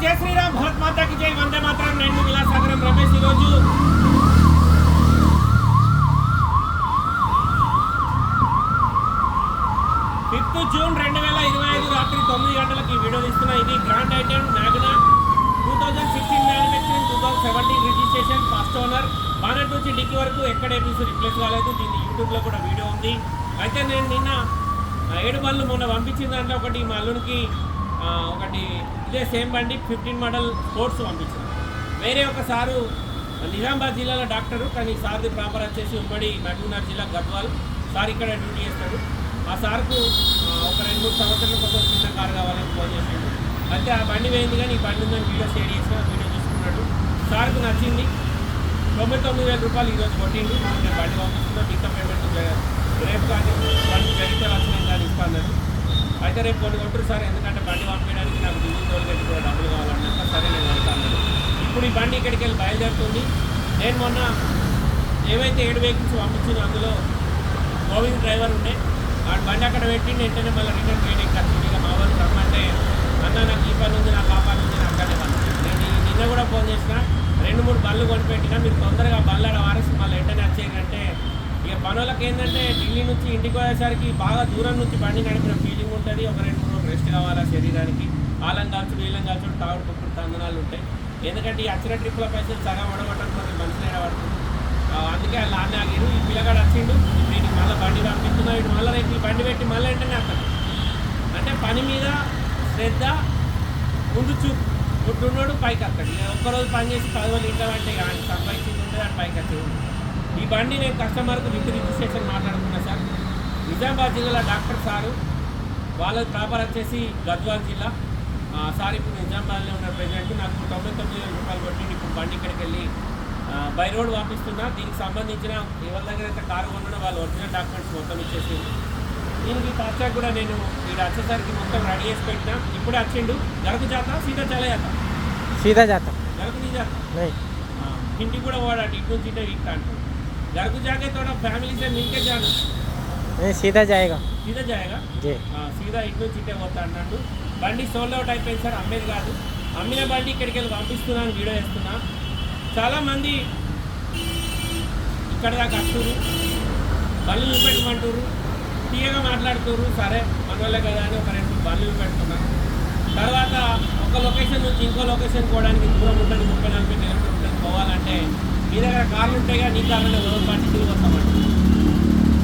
జయ శ్రీరామ్ భారత్ మాతాకి జై వందే మాత్రం. నేను విలాసాగరం రమేష్ ఈరోజు. ఫిఫ్త్ జూన్ రెండు వేల ఇరవై ఐదు రాత్రి తొమ్మిది గంటలకు ఈ వీడియో ఇస్తున్నా ఇది grand i ten Magna two thousand sixteen manufacturing two thousand seventeen registration first owner. Bonnet నుంచి డిక్కి వరకు ఎక్కడ ఏపీసీ రిప్లేస్ కాలేదు. దీన్ని యూట్యూబ్లో కూడా వీడియో ఉంది. అయితే నేను నిన్న ఆ, ఏడు బళ్ళు మొన్న పంపించిన దాంట్లో ఒకటి మా అల్లునికి ఒకటి ఇదే సేమ్ బండి ఫిఫ్టీన్ మోడల్ స్పోర్ట్స్ పంపించారు. వేరే ఒక సారు నిజామాబాద్ జిల్లాలో డాక్టరు కానీ సార్ది ప్రాపర్ వచ్చేసి ఉమ్మడి మహబూబ్నగర్ జిల్లా గద్వాల్. సార్ ఇక్కడ డ్యూటీ చేస్తాడు. ఆ సార్కు ఒక రెండు మూడు సంవత్సరాల కోసం చిన్న కారు కావాలని ఫోన్ చేశాడు అయితే ఆ బండి పోయింది కానీ ఈ బండి ఉందని వీడియో షేర్ చేసిన వీడియో చూసుకున్నాడు. సార్కు నచ్చింది. తొంభై తొమ్మిది వేల రూపాయలు ఈరోజు కొట్టిండు. నేను బండి పంపిస్తున్నా మిగతా పేమెంట్ రేపు కానీ బండి జరిగితే వచ్చినాం కానీ ఇస్తాను అయితే రేపు కొన్ని కొట్టరు సార్ ఎందుకంటే బండి పంపించడానికి నాకు డీజిల్ టోల్ కూడా డబ్బులు కావాలన్నాక సరే నేను వెళ్తాను. ఇప్పుడు ఈ బండి ఇక్కడికి వెళ్ళి బయలుదేరుతుంది. నేను మొన్న ఏవైతే ఏడు వెహికల్స్ పంపించిందో అందులో గోవింద్ డ్రైవర్ ఉండే. ఆ బండి అక్కడ పెట్టి వెంటనే మళ్ళీ రిటర్న్ చేయడానికి వచ్చింది ఇక మా వాళ్ళు రమ్మంటే అన్న నాకు ఈ పని ఉంది నాకు ఆ పని ఉంది నాకు అక్కడే పని నేను నిన్న కూడా ఫోన్ చేసిన రెండు మూడు బళ్ళు కొనిపెట్టినా మీరు తొందరగా బళ్ళు ఆడ వారేసి మళ్ళీ వెంటనే వచ్చేయంటే ఇక పనులకు ఏంటంటే ఢిల్లీ నుంచి ఇంటికి పోయేసరికి బాగా దూరం నుంచి బండి నడిపిన ఫీలింగ్ ఉంటుంది. ఒక రెండు మూడు రోజులు రెస్ట్ కావాలా శరీరానికి. ఆలం కాల్చుడు ఈలం కాల్చుడు తాగుడు కుప్పుడు తందనాలు ఉంటాయి. ఎందుకంటే ఈ అచ్చిన ట్రిప్ల పైసలు సగం వడగొట్టడం కొంచెం మంచి పడుతుంది అందుకే వాళ్ళు ఆమె ఆగిరు. ఈ పిల్లగాడు వచ్చిండు. వీటికి మళ్ళీ బండి పంపిస్తున్నా వీటి మళ్ళీ రేపు బండి పెట్టి మళ్ళీ వెంటనే అతను అంటే పని మీద శ్రద్ధ ముందు చూపు. పుట్టున్నాడు పైకి అక్కడి ఒక్కరోజు పని చేసి పదవులు ఇంట్లో అంటే ఇక సంపాదించింది ఉంటుంది అని పైకి వచ్చేది ఈ బండి నేను కస్టమర్కు విత్ రిజిస్ట్రేషన్ మాట్లాడుతున్నా సార్. నిజామాబాద్ జిల్లాలో డాక్టర్ సారు వాళ్ళ ప్రాపర్ వచ్చేసి గద్వాల్ జిల్లా. సార్ ఇప్పుడు నిజామాబాద్లో ఉన్న ప్రజెంట్. నాకు తొంభై తొమ్మిది వేల రూపాయలు కొట్టి ఇప్పుడు బండి ఇక్కడికి వెళ్ళి బై రోడ్ పంపిస్తున్నా దీనికి సంబంధించిన ఎవరి దగ్గర అయితే కారు కొన్నా వాళ్ళు ఒరిజినల్ డాక్యుమెంట్స్ మొత్తం ఇచ్చేసింది దీనికి ఫాస్ట్యాగ్ కూడా నేను వీడు వచ్చేసరికి మొత్తం రెడీ చేసి పెట్టినా. ఇప్పుడే వచ్చిండు. గరకు జాత సీదా చాల జాత సీదా జాత గరకు నీ జాత ఇంటికి కూడా వాడు అటు ఇటు నుంచి ఇటు ఇట్లా అంటాడు అంటూ గరకు జాగే తోడ ఫ్యామిలీ से मिलके जाना नहीं सीधा जाएगा सीधा जाएगा जी ఆ, సీదా ఇటు నుంచి ఇటే పోతా అన్నాడు బండి సోల్డ్ అవుట్ అయిపోయింది సార్ అమ్మేది కాదు అమ్మిన బండి ఇక్కడికి వెళ్ళి పంపిస్తున్నాను వీడియో వేస్తున్నా చాలామంది ఇక్కడ దాకా వస్తున్నారు బళ్ళు చూపెట్టమంటారు తీయగా మాట్లాడుతున్నారు సరే మన వాళ్ళే కదా అని ఒక రెండు బళ్ళు చూపెడుతున్నాను తర్వాత ఒక లొకేషన్ నుంచి ఇంకో లొకేషన్ పోవడానికి దూరం ఉంటుంది ముప్పై నలభై కిలోమీటర్ ఉంటుంది పోవాలంటే మీ దగ్గర కార్లు ఉంటాయిగా నీ కార్లు రోజు పాటు తిరిగి వస్తామంట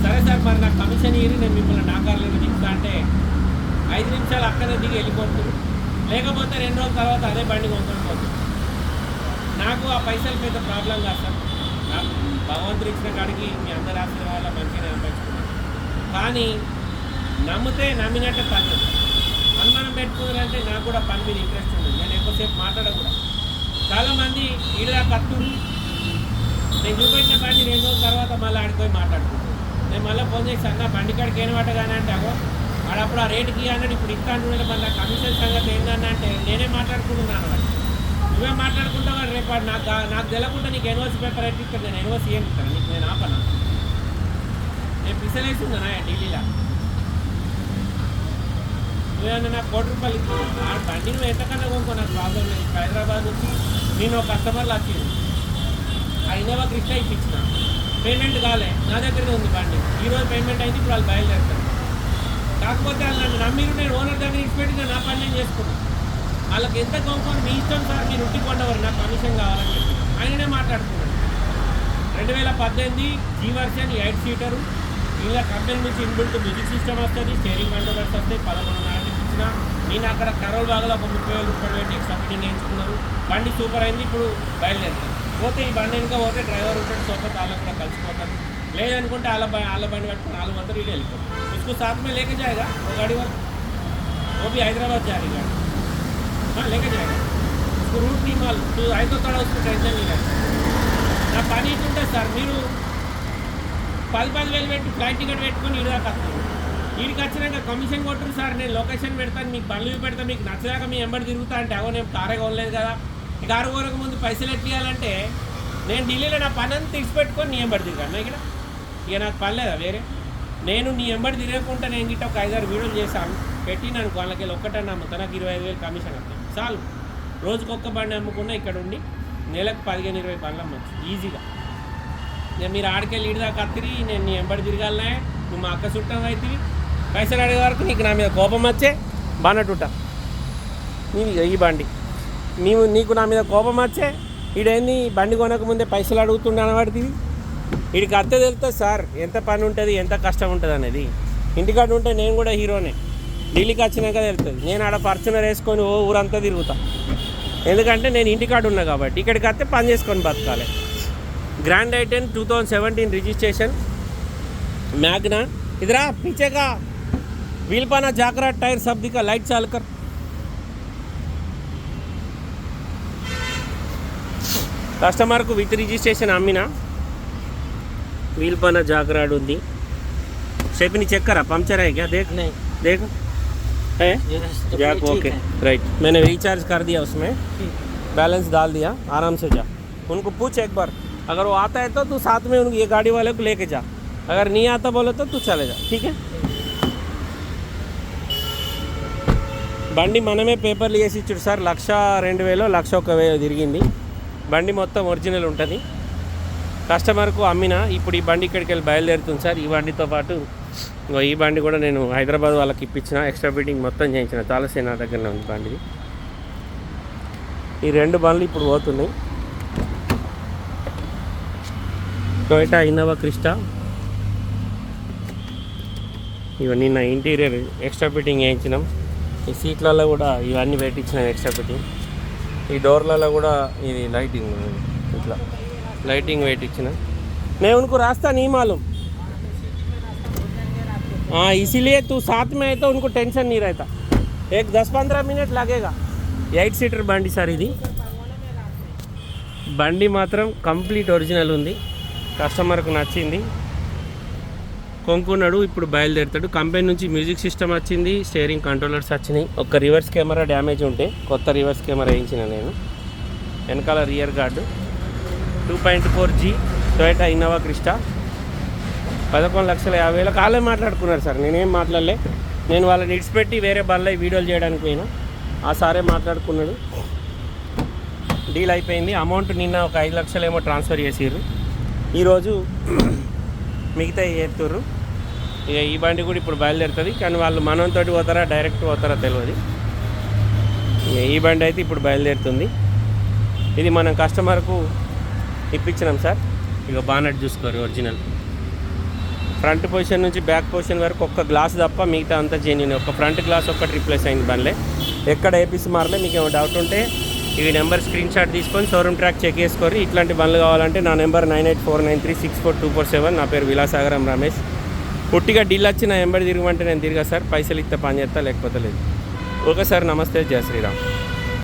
సరే సార్ మరి నాకు కమిషన్ ఇయ్యి నేను మిమ్మల్ని నా కార్లో దిగుతా అంటే ఐదు నిమిషాలు అక్కడే దిగి వెళ్ళిపోతుంది లేకపోతే రెండు రోజుల తర్వాత అదే బండి కొనుక్కొని పోతుంది నాకు ఆ పైసలు పెద్ద ప్రాబ్లం కాదు సార్. నాకు భగవంతుడు ఇచ్చిన కాడికి మీ అందరి ఆశీర్వాదాల మంచిగా అనిపించుకున్నాను కానీ నమ్మితే నమ్మినట్టే పని. అనుమానం పెట్టుకున్నారంటే నాకు కూడా పని మీద ఇంట్రెస్ట్ ఉంది. నేను ఎక్కువసేపు మాట్లాడకూడదు. చాలామంది ఈడదా కత్తురు నేను చూపెట్టిన బండి రెండు రోజుల తర్వాత మళ్ళీ ఆడిపోయి మాట్లాడుకుంటాను నేను మళ్ళీ ఫోన్ చేసి అన్న బండి కాడికి ఏం పట్టగానే అంటే అగో ఆడప్పుడు ఆ రేటుకి అన్నాడు ఇప్పుడు ఇస్తా అంటున్నాడు మళ్ళీ కమిషన్ సంగతి ఏంటన్నా అంటే నేనే మాట్లాడుకుంటున్నాను వాడు నువ్వే మాట్లాడుకుంటావా రేపు నాకు నాకు తెలియకుండా నీకు ఎన్ఓసి పేపర్ ఎట్టి ఇస్తాను నేను ఎన్ఓసి ఏమి ఇస్తాను? నీకు నేను ఆపనా? నేను పిసలేసి ఉందనా ఢిల్లీలో? నువ్వేమన్నా నాకు కోటి రూపాయలు ఇస్తున్నావు ఆ బండి నువ్వు ఎంతకన్నా కొనుక్కో నాకు ప్రాబ్లం లేదు. హైదరాబాద్ నుంచి నేను ఒక కస్టమర్లు వచ్చింది ఆ ఇన్నోవా కృష్ణ ఇప్పించిన పేమెంట్ కాలే. నా దగ్గరే ఉంది బండి. ఈరోజు పేమెంట్ అయితే ఇప్పుడు వాళ్ళు బయలుదేరుతారు. కాకపోతే వాళ్ళు నన్ను నమ్మిరు నేను ఓనర్ దగ్గర ఇచ్చిపెట్టి నేను నా పని నేను చేసుకున్నాను వాళ్ళకి ఎంత కొనుక్కొని మీ ఇష్టం సార్ మీరు ఉట్టికొండవారు నాకు కమిషన్ కావాలని చెప్పి ఆయననే మాట్లాడుతున్నాను రెండు వేల పద్దెనిమిది జీ వర్షన్ ఎయిట్ సీటరు ఇలా కంపెనీ నుంచి ఇన్బిల్ట్ మ్యూజిక్ సిస్టమ్ వస్తుంది స్టేరింగ్ కంట్రోలర్స్ వస్తాయి పదకొండున్నర ఇచ్చిన. నేను అక్కడ కరోల్ బాగా ఒక ముప్పై వేల రూపాయలు పెట్టి ఎక్స్ట్రా ఫిట్టింగ్ వేయించుకున్నాను బండి సూపర్ అయింది ఇప్పుడు బయలుదేరుతాను. పోతే ఈ బండి ఇంకా పోతే డ్రైవర్ ఉంటాడు సోఫా వాళ్ళకు కూడా కలిసిపోతాను లేదనుకుంటే వాళ్ళ బండి వాళ్ళ బండి పెట్టుకుని వాళ్ళ వందరు ఇటు వెళ్ళిపోతాం इसको साथ में लेके जाएगा वो गाड़ी वाला वो भी हैदराबाद जा रही गाड़ी हाँ लेके जाएगा उसको रूट नहीं मालूम तो आई तो थोड़ा उसको टेंशन नहीं रहता నా పని ఇటుంటే సార్ మీరు పది పది వేలు పెట్టి ఫ్లైట్ టికెట్ పెట్టుకొని ఇటు దాకా వస్తారు వీడికి వచ్చినాక కమిషన్ కొట్టరు సార్ నేను లొకేషన్ పెడతాను మీకు బండ్లు పెడతాను మీకు నచ్చదాక మీ ఎంబడి తిరుగుతా అంటే అవో నేను కారే కొనలేదు కదా ఇక ఆరు వరకు ముందు పైసలు ఎట్టియాలంటే నేను ఢిల్లీలో నా పని అంతా తీసిపెట్టుకొని నీ ఎంబడి తిరిగాను. ఇక్కడ ఇక నాకు పని లేదా వేరే? నేను నీ ఎంబడి తిరగకుండా నేను గిట్ట ఒక ఐదారు వీడియోలు చేశాను. పెట్టినాను వాళ్ళకి ఒక్కటన్నా అమ్ముతా నాకు ఇరవై ఐదు వేలు కమిషన్ వస్తాను చాలు. రోజుకొక్క బండి అమ్ముకున్నా ఇక్కడ ఉండి నెలకు పదిహేను ఇరవై బండ్లు అమ్మచ్చు. ఈజీగా. నేను మీరు ఆడికెళ్ళి ఇడిదా దాకా నేను నీ ఎంబడి తిరగాలనే. నువ్వు మా అక్క చుట్టం అవుతుంది పైసలు అడిగే వరకు నీకు నా మీద కోపం వచ్చే. బాగా నీవి ఇక ఈ బండి. నీవు నీకు నా మీద కోపం వచ్చే ఈడేంది? బండి కొనకముందే పైసలు అడుగుతుండే అనబడితే? వీడికి అంతే తెలుస్తుంది సార్ ఎంత పని ఉంటుంది ఎంత కష్టం ఉంటుంది అనేది. ఇంటికాడ ఉంటే నేను కూడా హీరోనే. ఢిల్లీకి వచ్చినాక తెలుస్తుంది. నేను ఆడ పర్చునర్ వేసుకొని ఓ ఊరంతా తిరుగుతా. ఎందుకంటే నేను ఇంటికాడ ఉన్నా కాబట్టి ఇక్కడికి వస్తే పని చేసుకొని బతకాలి. Grand i ten two thousand seventeen registration. Magna? ఇదిరా పీచేగా వీల్పానా జాగ్రత్త టైర్ సబ్దిక లైట్ చాలుకర్. टायर सब दिखा लाइट चाल कर कस्टमर को विथ रिजिस्ट्रेशन అమ్మిన व्हील पाना जाकराड ఉంది शेपनी चेक करा पंचर है क्या देख नहीं देख है ये तो जैक ठीक ओके है। राइट मैंने रिचार्ज कर दिया उसमें बैलेंस डाल दिया आराम से जा उनको पूछ एक बार अगर वो आता है तो तू साथ में उनको ये गाड़ी वाले को लेके जा अगर नहीं आता बोले तो तू चले जा ठीक है బండి మనమే పేపర్లు వేసి ఇచ్చాడు సార్ లక్ష రెండు వేలు లక్ష ఒక వేలు తిరిగింది బండి మొత్తం ఒరిజినల్ ఉంటుంది. కస్టమర్కు అమ్మిన ఇప్పుడు ఈ బండి ఇక్కడికి వెళ్ళి బయలుదేరుతుంది సార్. ఈ బండితో పాటు ఈ బండి కూడా నేను హైదరాబాద్ వాళ్ళకి ఇప్పించిన ఎక్స్ట్రా ఫిట్టింగ్ మొత్తం చేయించిన. తాలసేన దగ్గరలో ఉంది బండిది ఈ రెండు బండ్లు ఇప్పుడు పోతున్నాయి. Toyota Innova Crysta. ఇవన్నీ నా ఇంటీరియర్ ఎక్స్ట్రా ఫిట్టింగ్ వేయించినాం ఈ సీట్లలో కూడా ఇవన్నీ పెట్టించినాం ఎక్స్ట్రా ఫిట్టింగ్. ఈ డోర్లలో కూడా ఇది లైటింగ్ ఇట్లా లైటింగ్ పెట్టించిన मैं उनको रास्ता नहीं मालूम हाँ इसीलिए तू साथ में है तो उनको टेंशन नहीं रहता एक दस पंद्रह मिनट लगेगा ఎయిట్ సీటర్ బండి సార్ ఇది బండి మాత్రం కంప్లీట్ ఒరిజినల్ ఉంది కస్టమర్కు నచ్చింది కొనుక్కున్నాడు ఇప్పుడు బయలుదేరుతాడు. కంపెనీ నుంచి మ్యూజిక్ సిస్టమ్ వచ్చింది స్టేరింగ్ కంట్రోలర్స్ వచ్చినాయి. ఒక రివర్స్ కెమెరా డ్యామేజ్ ఉంటే కొత్త రివర్స్ కెమెరా వేయించిన నేను. వెనకాల rear guard. Two point four G Toyota Innova Crysta పదకొండు లక్షల యాభై వేలకు వాళ్ళే మాట్లాడుకున్నారు సార్. నేనేం మాట్లాడలే. నేను వాళ్ళని ఇడిచిపెట్టి వేరే బళ్ళై వీడియోలు చేయడానికి పోయినా. ఆ సారే మాట్లాడుకున్నాడు. డీల్ అయిపోయింది. అమౌంట్ నిన్న ఒక ఐదు లక్షలు ఏమో ట్రాన్స్ఫర్ చేసిర్రు. ఈరోజు మిగతా చేస్తుర్రు? ఇక ఈ బండి కూడా ఇప్పుడు బయలుదేరుతుంది. కానీ వాళ్ళు మనంతో పోతారా డైరెక్ట్ పోతారా తెలియదు ఇక ఈ బండి అయితే ఇప్పుడు బయలుదేరుతుంది. ఇది మనం కస్టమర్కు ఇప్పించినాం సార్. ఇక బానట్ చూసుకోరు ఒరిజినల్. ఫ్రంట్ పొజిషన్ నుంచి బ్యాక్ పొజిషన్ వరకు ఒక్క గ్లాస్ తప్ప మిగతా అంతా జెన్యున్ ఒక ఫ్రంట్ గ్లాస్ ఒక్కటి రిప్లేస్ అయింది బండ్లే. ఎక్కడ ఏపీసీ మారలే మీకు ఏమైనా డౌట్ ఉంటే ఈ నెంబర్ స్క్రీన్ షాట్ తీసుకొని షోరూమ్ ట్రాక్ చెక్ చేసుకోరి ఇట్లాంటి బండ్లు కావాలంటే నా number nine eight four nine three six four two four seven నా పేరు విలాసాగరం రమేష్. పుట్టిగా డీల్ వచ్చి నా ఎంబడి తిరగమంటే నేను తిరిగా సార్ పైసలు ఇస్తే పని చేస్తా లేకపోతే లేదు. ఓకే సార్ నమస్తే జయ శ్రీరామ్.